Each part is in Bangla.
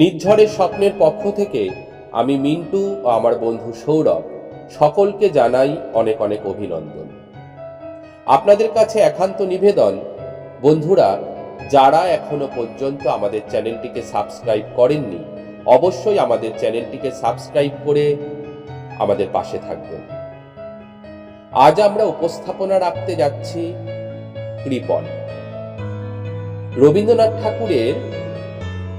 নির্ঝরের স্বপ্নের পক্ষ থেকে আমি মিন্টু ও আমার বন্ধু সৌরভ সকলকে জানাই অনেক অনেক অভিনন্দন। আপনাদের কাছে একান্ত নিবেদন, বন্ধুরা, যারা এখনও পর্যন্ত আমাদের চ্যানেলটিকে সাবস্ক্রাইব করেননি, অবশ্যই আমাদের চ্যানেলটিকে সাবস্ক্রাইব করে আমাদের পাশে থাকবেন। আজ আমরা উপস্থাপনা রাখতে যাচ্ছি কৃপন। রবীন্দ্রনাথ ঠাকুরের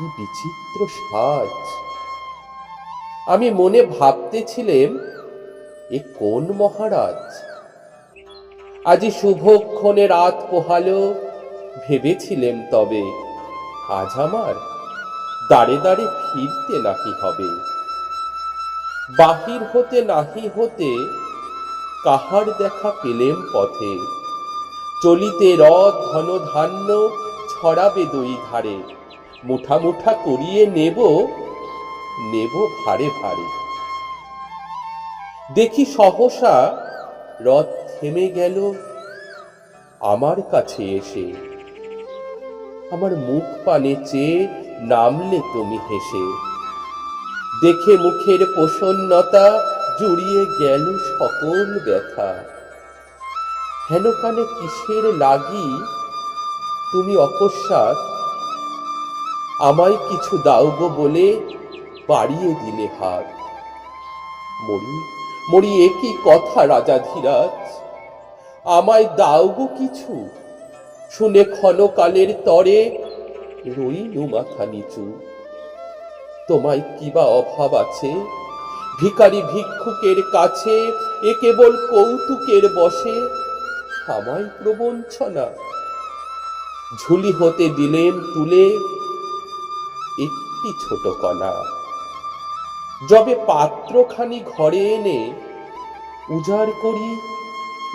কি বিচিত্র সাজ। আমি মনে ভাবতেছিলেম, এ কোন মহারাজ? আজি শুভক্ষণে রাত পোহালো, ভেবেছিলেম তবে আজ আমার দাঁড়ে দাঁড়ে ফিরতে নাকি হবে। বাহির হতে নাহি হতে কাহার দেখা পেলেম পথে, চলিতে রথ ধন ধান্য ছড়াবে দুই ধারে। মুঠা মুঠা করিয়ে নেব নেব ভারে ভারে। দেখি সহসা রথ থেমে গেল আমার কাছে এসে। আমার মুখ পানে চেয়ে নামলে তুমি হেসে। দেখে মুখের প্রসন্নতা জুড়িয়ে গেল সকল ব্যথা। হেন কানে কিসের লাগি, তুমি অকস্মাৎ আমায় কিছু দাও গো বলে বাড়িয়ে দিলে হাত। মরি মরি একই কথা রাজা ধীরাজ? আমায় দাও গো কিছু। শুনে ক্ষণকালের তরে রইনু মাথা নিচু। তোমায় কিবা অভাব আছে? ভিখারি ভিক্ষুকের কাছে এ কেবল কৌতুকের বসে, আমায় প্রবঞ্চনা। ঝুলি হতে দিলেন তুলে একটি ছোট কণা। যবে পাত্রখানি ঘরে এনে উজাড় করি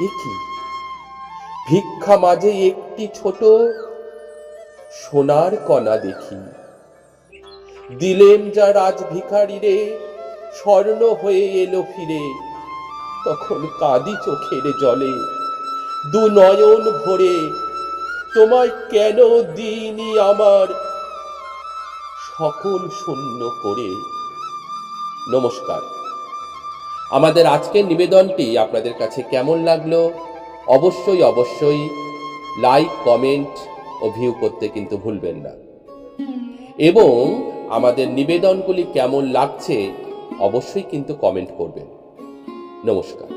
একি। ভিক্ষা মাঝে একটি ছোট সোনার কণা দেখি। দিলেন যা রাজ ভিখারিরে স্বর্ণ হয়ে এলো ফিরে। তখন কাঁদি চোখের জলে, দু নয়ন ভরে, তোমায় কেন দিনই আমার সকল শূন্য করে। নমস্কার। আমাদের আজকের নিবেদনটি আপনাদের কাছে কেমন লাগল? অবশ্যই অবশ্যই লাইক, কমেন্ট ও ভিউ করতে কিন্তু ভুলবেন না। এবং আমাদের নিবেদনগুলি কেমন লাগছে, অবশ্যই কিন্তু কমেন্ট করবেন। নমস্কার।